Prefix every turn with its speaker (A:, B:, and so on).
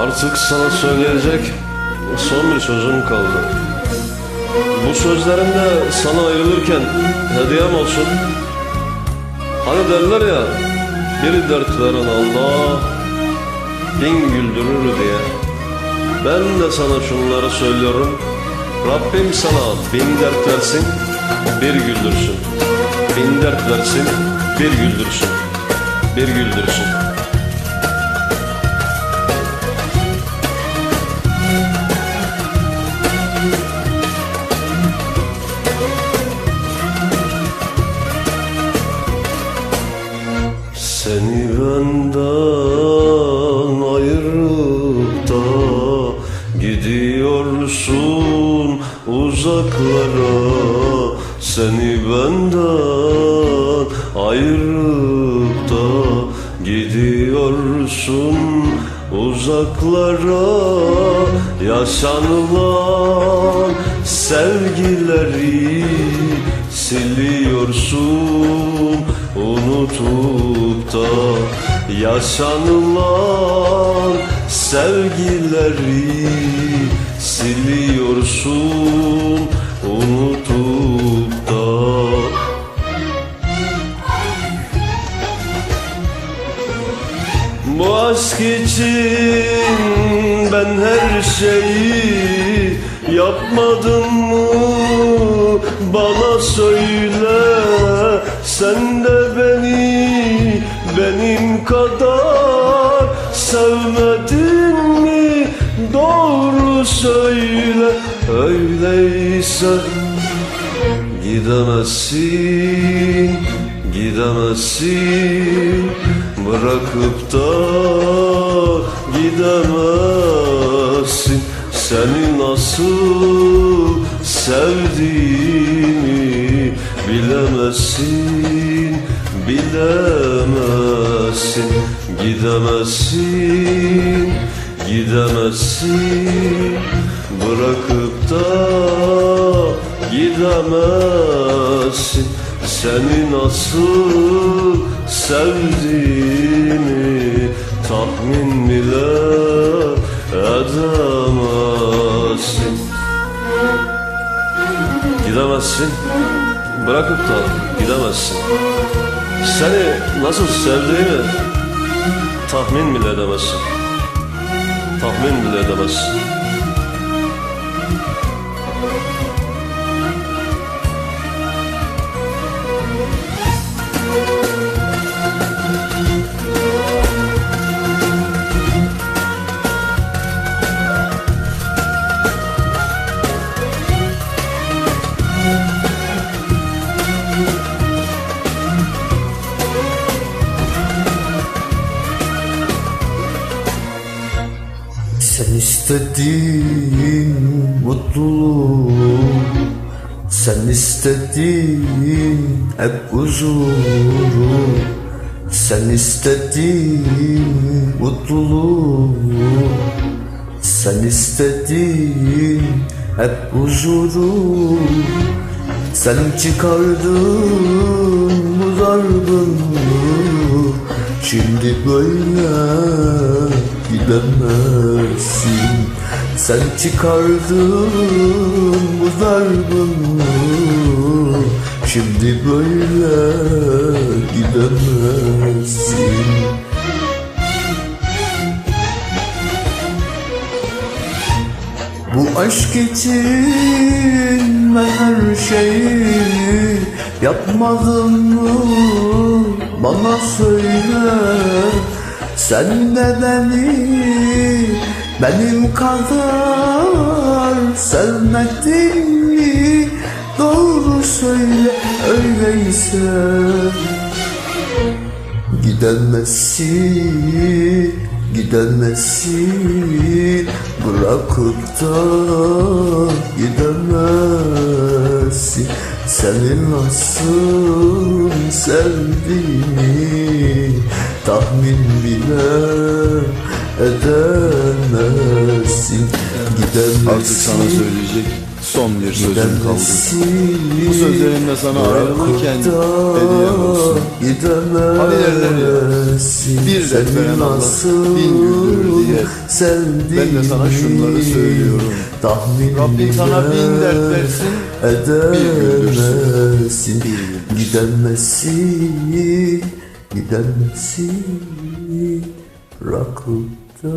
A: Artık sana söyleyecek son bir sözüm kaldı. Bu sözlerim de sana ayrılırken hediyem olsun. Hani derler ya, bir dert veren Allah bin güldürür diye. Ben de sana şunları söylüyorum. Rabbim sana bin dert versin, bir güldürsün. Bin dert versin, bir güldürsün. Bir güldürsün. Benden ayırıp da gidiyorsun uzaklara. Seni benden ayırıp da gidiyorsun uzaklara. Yaşanılan sevgileri siliyorsun unutup da yaşanılan sevgileri siliyorsun unutup da Bu aşk için ben her şeyi yapmadım mı? Bana söyle sen de beni benim kadar sevmedin mi? Doğru söyle öyleyse Gidemezsin, gidemezsin. Bırakıp da gidemezsin. Seni nasıl sevdiğimi bilemezsin Bilemezsin, gidemezsin, gidemezsin Bırakıp da gidemezsin. Seni nasıl sevdiğimi tahmin bile edemezsin. Gidemezsin, bırakıp da gidemezsin Seni nasıl sevdiğimi tahmin bile edemezsin. Tahmin bile edemezsin
B: İstedin mutluluğu Sen istedin hep huzuru. Sen istedin mutluluğu Sen istedin hep huzuru. Sen çıkardın bu dargınlığı Şimdi böyle gidemezsin Sen çıkardın bu dargınlığı Şimdi böyle gidemezsin Bu aşk için ben her şeyi yapmadım mı? Bana söyle sen de beni benim kadar sevmedin mi? Doğru söyle öyleyse Gidemezsin, gidemezsin Bırakıp da gidemezsin Seni nasıl sevdiğimi Tahmin bile Gidemezsin
C: Artık sana söyleyecek son bir sözüm kaldı. Bu sözlerimle sana ayrılırken hediyem olsun. Hani derler ya, bir dert veren Allah bin güldürür diye. Ben de sana şunları söylüyorum.
B: Tahmin
C: Rabbim sana bin dert versin, bir güldürsün.
B: Gidemezsin Gidemezsin Rakıpta